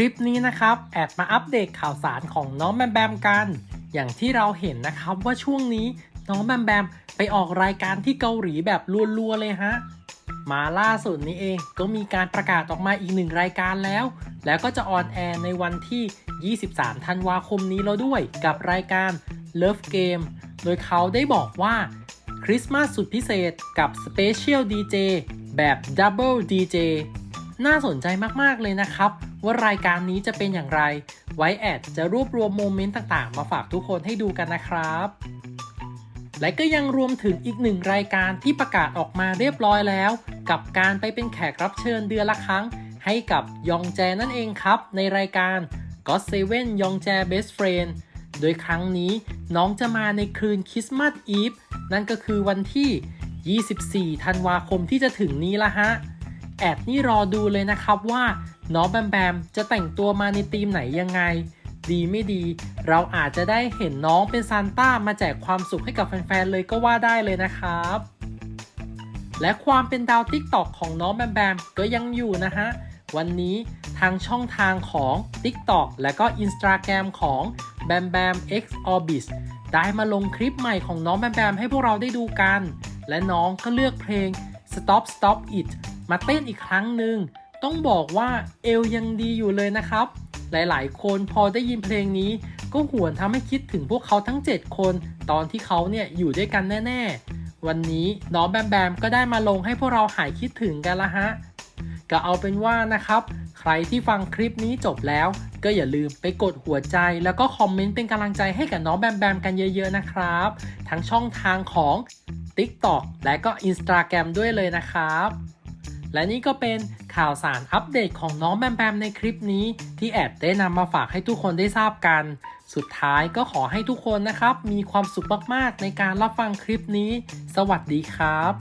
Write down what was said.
ลิปนี้นะครับ แอดมาอัปเดตข่าวสารของน้องแบมแบมกัน อย่างที่เราเห็นนะครับว่าช่วงนี้น้องแบมแบมไปออกรายการที่เกาหลีแบบรัวๆเลยฮะ มาล่าสุดนี้เองก็มีการประกาศออกมาอีกหนึ่งรายการแล้ว แล้วก็จะออนแอร์ในวันที่ 23 ธันวาคมนี้แล้วด้วยกับรายการ Love Game โดยเขาได้บอกว่าคริสต์มาสสุดพิเศษกับ Special DJ แบบ Double DJ น่าสนใจมากๆเลยนะครับ ว่ารายการนี้จะเป็นอย่างไร ไว้แอดจะรวบรวมโมเมนต์ต่างๆ มาฝากทุกคนให้ดูกันนะครับและก็ยังรวมถึงอีกหนึ่งรายการที่ประกาศออกมาเรียบร้อยแล้ว กับการไปเป็นแขกรับเชิญเดือนละครั้ง ให้กับยองแจนั่นเองครับ ในรายการ God Seven ยองแจ Best Friend โดยครั้งนี้น้องจะมาในคืนคริสต์มาสอีฟนั่นก็คือวันที่ 24 ธันวาคมที่จะถึงนี้ละฮะ แอดนี่รอดูเลยนะครับว่าน้องแบมแบมจะแต่งตัวมาในธีมไหนยังไง ดีไม่ดี เราอาจจะได้เห็นน้องเป็นซานต้ามาแจกความสุขให้กับแฟนๆเลยก็ว่าได้เลยนะครับ และความเป็นดาวติ๊กตอกของน้องแบมแบมก็ยังอยู่นะฮะ วันนี้ทางช่องทางของ TikTok และก็ Instagram ของ Bam Bam X Orbis ได้มาลงคลิปใหม่ของน้องแบมแบมให้พวกเราได้ดูกัน และน้องก็เลือกเพลง Stop Stop It มาเต้นอีกครั้งหนึ่งต้องบอกว่าเอวยังดีอยู่เลยนะครับ หลายๆ คนพอได้ยินเพลงนี้ ก็หวนทำให้คิดถึงพวกเขาทั้ง 7 คน ตอนที่เขาเนี่ยอยู่ด้วยกันแน่ ๆ วันนี้น้องแบมแบมก็ได้มาลงให้พวกเราหายคิดถึงกันละฮะก็เอาเป็นว่านะครับ ใครที่ฟังคลิปนี้จบแล้ว ก็อย่าลืมไปกดหัวใจ แล้วก็คอมเมนต์เป็นกำลังใจให้กับน้องแบมแบมกันเยอะๆนะครับ ทั้งช่องทางของ TikTok และก็ Instagram ด้วยเลยนะครับ และนี่ก็เป็นข่าวสารอัปเดตของน้องแบมแบมในคลิปนี้ ที่แอดได้นำมาฝากให้ทุกคนได้ทราบกัน สุดท้ายก็ขอให้ทุกคนนะครับ มีความสุขมากๆในการรับฟังคลิปนี้ สวัสดีครับ